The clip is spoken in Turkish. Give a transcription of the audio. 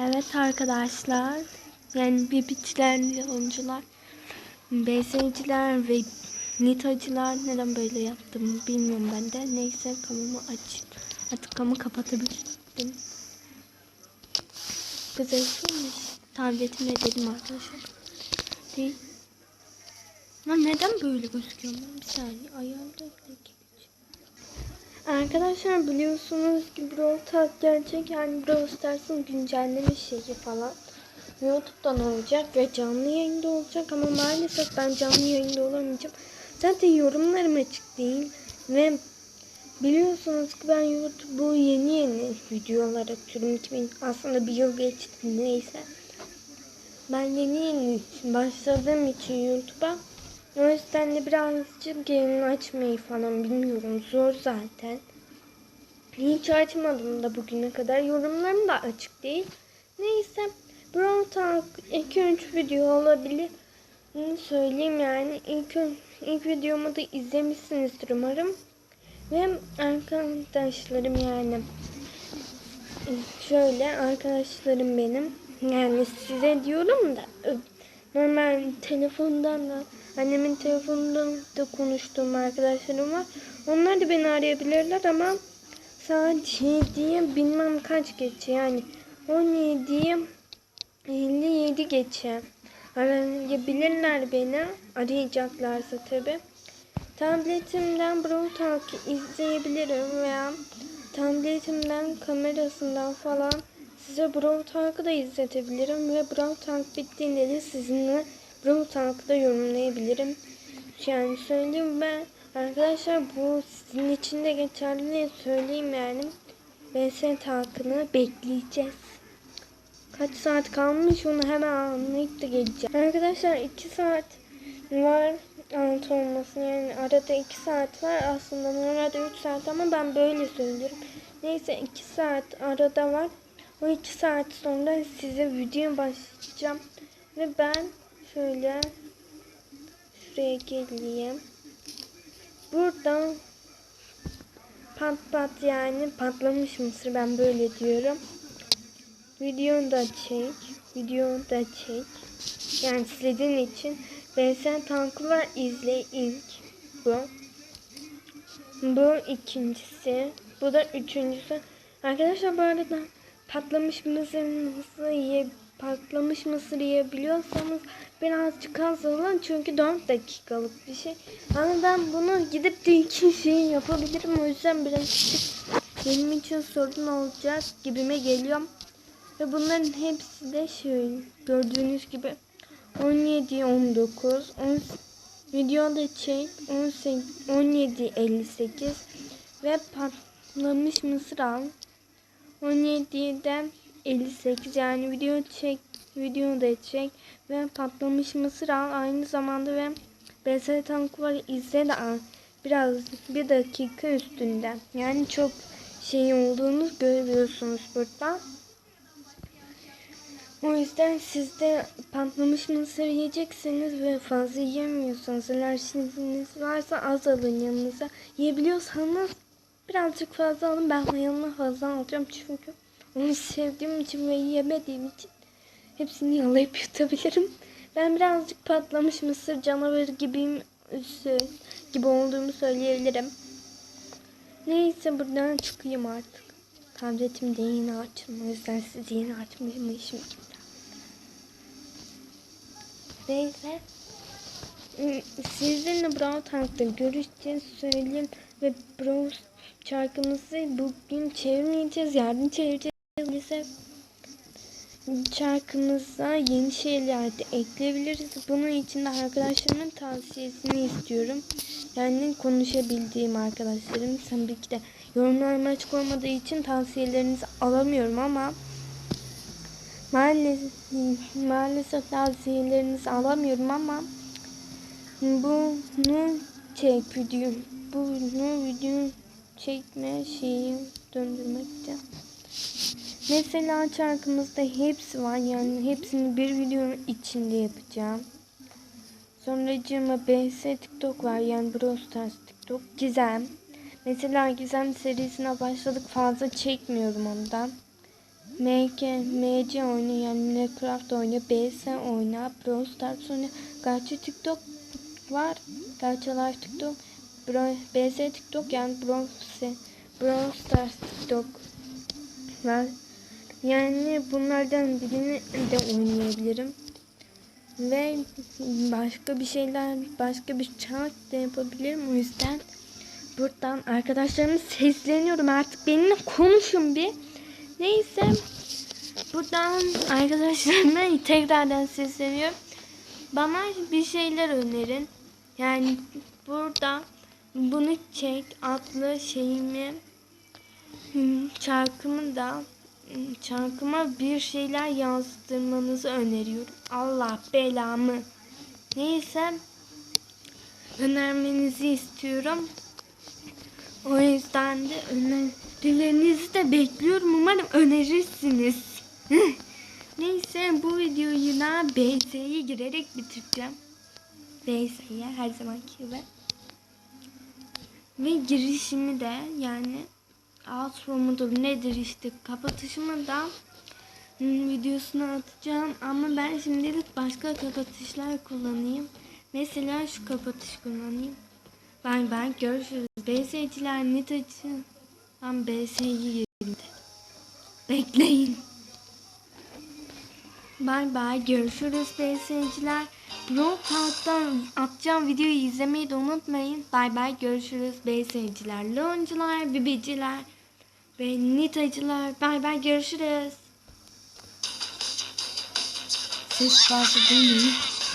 Evet arkadaşlar. Yani bibitlerli oyuncular. BS'ciler ve nitacılar neden böyle yaptım bilmiyorum ben de. Neyse kamumu aç. Artık kamu kapatabilirim. Güzel şeymiş. Tabletimle dedim arkadaşlar. Değil. Lan neden böyle gözüküyor? Bir saniye ayarda Arkadaşlar biliyorsunuz ki Brawl Talk gerçek yani Brawl Stars'ın güncelleme şeyi falan. YouTube'dan olacak ve canlı yayında olacak ama maalesef ben canlı yayında olamayacağım. Zaten yorumlarım açık değil ve biliyorsunuz ki ben YouTube'u yeni yeni videolar atıyorum. 2000 aslında bir yıl geçti neyse. Ben yeni yeni başladığım için YouTube'a o yüzden de birazcık yayın açmayı falan bilmiyorum. Zor zaten. Hiç açmadım da bugüne kadar. Yorumlarım da açık değil. Neyse. Brawl Talk 2-3 video olabilir. Bunu söyleyeyim yani. İlk, ilk videomu da izlemişsinizdir umarım. Ve arkadaşlarım yani. Şöyle arkadaşlarım benim. Yani size diyorum da normal telefondan da annemin telefonundan da konuştuğum arkadaşlarım var. Onlar da beni arayabilirler ama saat 7'ye bilmem kaç geçe yani 17'ye 57 geçe arayabilirler beni arayacaklarsa tabi. Tabletimden Brawl Talk'ı izleyebilirim veya tabletimden kamerasından falan size Brawl Talk'ı da izletebilirim ve Brawl Talk bittiğinde de sizinle Brawl Talk'ı yorumlayabilirim. Yani söyleyeyim ben arkadaşlar bu sizin için de geçerli söyleyeyim yani. VS Talk'ını bekleyeceğiz. Kaç saat kalmış onu hemen anlayıp da geleceğim. Arkadaşlar 2 saat var altı olması yani arada 2 saat var aslında normalde 3 saat ama ben böyle söylüyorum. Neyse 2 saat arada var. O 2 saat sonra size video başlayacağım. Ve ben şöyle şuraya geleyim. Buradan pat pat yani patlamış mısır ben böyle diyorum. Videonu da çek. Videonu da çek. Yani sizin için. Ve sen tanklar izle ilk. Bu. Bu ikincisi. Bu da üçüncüsü. Arkadaşlar bu arada patlamış mısır yiye patlamış mısır yiyebiliyorsanız birazcık az alın çünkü 4 dakikalık bir şey. Ama ben bunu gidip de iki şey yapabilirim o yüzden birazcık benim için sorun olacak gibime geliyor. Ve bunların hepsi de şöyle gördüğünüz gibi 17 19 10 videoda çek 18 17 58 ve patlamış mısır al 17'den 58 yani video çek video da çek. Ve patlamış mısır al. Aynı zamanda ve BS tankları izle de al. Biraz bir dakika üstünden. Yani çok şey olduğunu görüyorsunuz burada. O yüzden siz de patlamış mısır yiyeceksiniz ve fazla yiyemiyorsanız alerjiniz varsa az alın yanınıza. Yiyebiliyorsanız birazcık fazla alın. Ben yanına fazla alacağım çünkü onu sevdiğim için ve yiyemediğim için hepsini yalayıp yutabilirim. Ben birazcık patlamış mısır canavarı gibiyim gibi olduğumu söyleyebilirim. Neyse buradan çıkayım artık. Tabletim de yeni açtım. O yüzden siz yeni açmışım gibi. Neyse. Sizinle Brawl Tank'ta görüşeceğiz söyleyeyim. Ve Brawl şarkımızı bugün çevirmeyeceğiz. Yarın çevireceğiz. Bize şarkımıza yeni şeyler de ekleyebiliriz. Bunun için de arkadaşlarımın tavsiyesini istiyorum. Yani konuşabildiğim arkadaşlarım. Tabii ki de yorumlarıma açık olmadığı için tavsiyelerinizi alamıyorum ama maalesef, maalesef tavsiyelerinizi alamıyorum ama bunu çek video bunu video çekme şeyi döndürmekte. Mesela şarkımızda hepsi var yani hepsini bir videonun içinde yapacağım. Sonra cıma BS TikTok var yani Brawl Stars TikTok. Gizem. Mesela Gizem serisine başladık fazla çekmiyorum ondan. MK, MC oyna yani Minecraft oyna, BS oyna, Brawl Stars oyna. Gerçi TikTok var. Gerçi live TikTok. Bro, BS TikTok yani Se- Brawl Stars TikTok var. Yani bunlardan birini de oynayabilirim. Ve başka bir şeyler, başka bir challenge de yapabilirim. O yüzden buradan arkadaşlarıma sesleniyorum. Artık benimle konuşun bir. Neyse. Buradan arkadaşlarıma tekrardan sesleniyorum. Bana bir şeyler önerin. Yani burada bunu çek adlı şeyimi şarkımı da şarkıma bir şeyler yansıtmanızı öneriyorum. Allah belamı. Neyse önermenizi istiyorum. O yüzden de önerilerinizi de bekliyorum. Umarım önerirsiniz. Neyse bu videoyu da BS'ye girerek bitireceğim. BS'ye her zamanki gibi. Ve girişimi de yani outro mudur nedir işte kapatışımı da videosunu atacağım ama ben şimdilik başka kapatışlar kullanayım. Mesela şu kapatış kullanayım. Bay bay görüşürüz. BS'ciler net açın. Ben BS'ye girdim de. Bekleyin. Bay bay görüşürüz BS'ciler. Talk'tan atacağım videoyu izlemeyi de unutmayın. Bay bay görüşürüz BS'ciler, loncular, bibiciler ve nitacılar. Bay bay görüşürüz. Ses fazla değil mi?